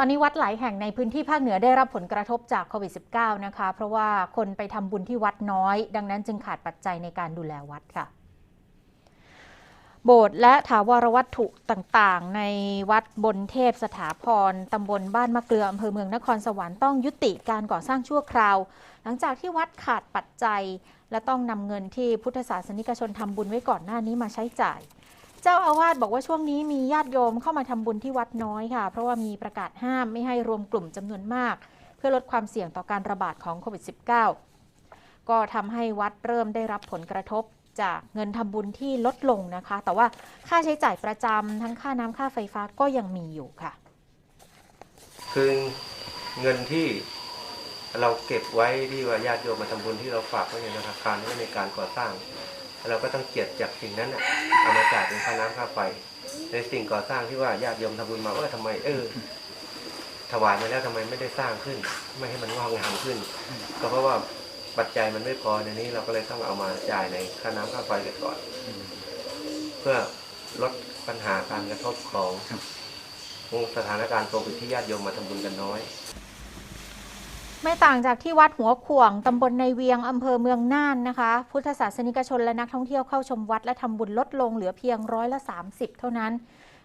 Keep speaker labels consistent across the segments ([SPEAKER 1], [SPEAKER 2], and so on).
[SPEAKER 1] ตอนนี้วัดหลายแห่งในพื้นที่ภาคเหนือได้รับผลกระทบจากโควิด -19 นะคะ เพราะว่าคนไปทำบุญที่วัดน้อย ดังนั้นจึงขาดปัจจัยในการดูแลวัดค่ะ โบสถ์และถาวรวัตถุต่างๆ ในวัดบนเทพสถาพรตำบลบ้านมะเกลืออำเภอเมืองนครสวรรค์ต้องยุติการก่อสร้างชั่วคราว หลังจากที่วัดขาดปัจจัย และต้องนำเงินที่พุทธศาสนิกชนทำบุญไว้ก่อนหน้านี้มาใช้จ่าย จ้าอาวาสบอกว่าช่วงนี้มีญาติโยมเข้ามาทำบุญที่วัดน้อยค่ะ เพราะว่ามีประกาศห้ามไม่ให้รวมกลุ่มจำนวนมาก เพื่อลดความเสี่ยงต่อการระบาดของโควิด -19 ก็ทำให้วัดเริ่มได้รับผลกระทบจากเงินทำบุญที่ลดลงนะคะ แต่ว่าค่าใช้จ่ายประจำทั้งค่าน้ำค่าไฟฟ้าก็ยังมีอยู่ค่ะ
[SPEAKER 2] คือเงินที่เราเก็บไว้ที่ว่าญาติโยมมาทำบุญที่เราฝากไว้ในธนาคารไว้ในการก่อสร้าง เราก็ต้องเจ็ดจากสิ่งนั้นน่ะเอามาจ่ายเป็นค่าน้ำค่าไฟในสิ่งก่อสร้างที่ว่าญาติโยมทำบุญมาว่าทำไมเออ ถวายมาแล้วทำไมไม่ได้สร้างขึ้น ไม่ให้มันงอกงามขึ้น ก็เพราะว่าปัจจัยมันไม่พอในนี้เราก็เลยต้องเอามาจ่ายในค่าน้ำค่าไฟกันก่อน เพื่อลดปัญหาการกระทบของสถานการณ์โควิดที่ญาติโยมมาทำบุญกันน้อย
[SPEAKER 1] ไม่ต่างจากที่วัดหัวขวงตำบลในเวียงอำเภอเมืองน่านนะคะ พุทธศาสนิกชนและนักท่องเที่ยวเข้าชมวัดและทำบุญลดลงเหลือเพียงร้อยละ 30 เท่านั้น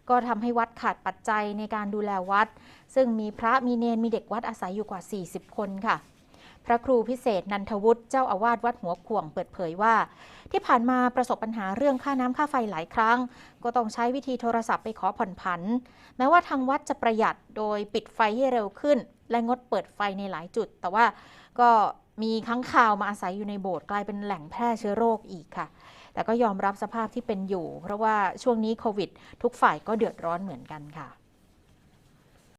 [SPEAKER 1] ก็ทำให้วัดขาดปัจจัยในการดูแลวัด ซึ่งมีพระมีเนนมีเด็กวัดอาศัยอยู่กว่า 40 คนค่ะ พระครูพิเศษนันทวุฒิเจ้าอาวาสวัดหัวข่วงเปิดเผยว่า ที่ผ่านมาประสบปัญหาเรื่องค่าน้ำค่าไฟหลายครั้ง ก็ต้องใช้วิธีโทรศัพท์ไปขอผ่อนผัน แม้ว่าทางวัดจะประหยัดโดยปิดไฟให้เร็วขึ้น และงดเปิดไฟในหลายจุด แต่ว่าก็มีค้างคาวมาอาศัยอยู่ในโบสถ์กลายเป็นแหล่งแพร่เชื้อโรคอีกค่ะ แต่ก็ยอมรับสภาพที่เป็นอยู่ เพราะว่าช่วงนี้โควิด ทุกฝ่ายก็เดือดร้อนเหมือนกันค่ะ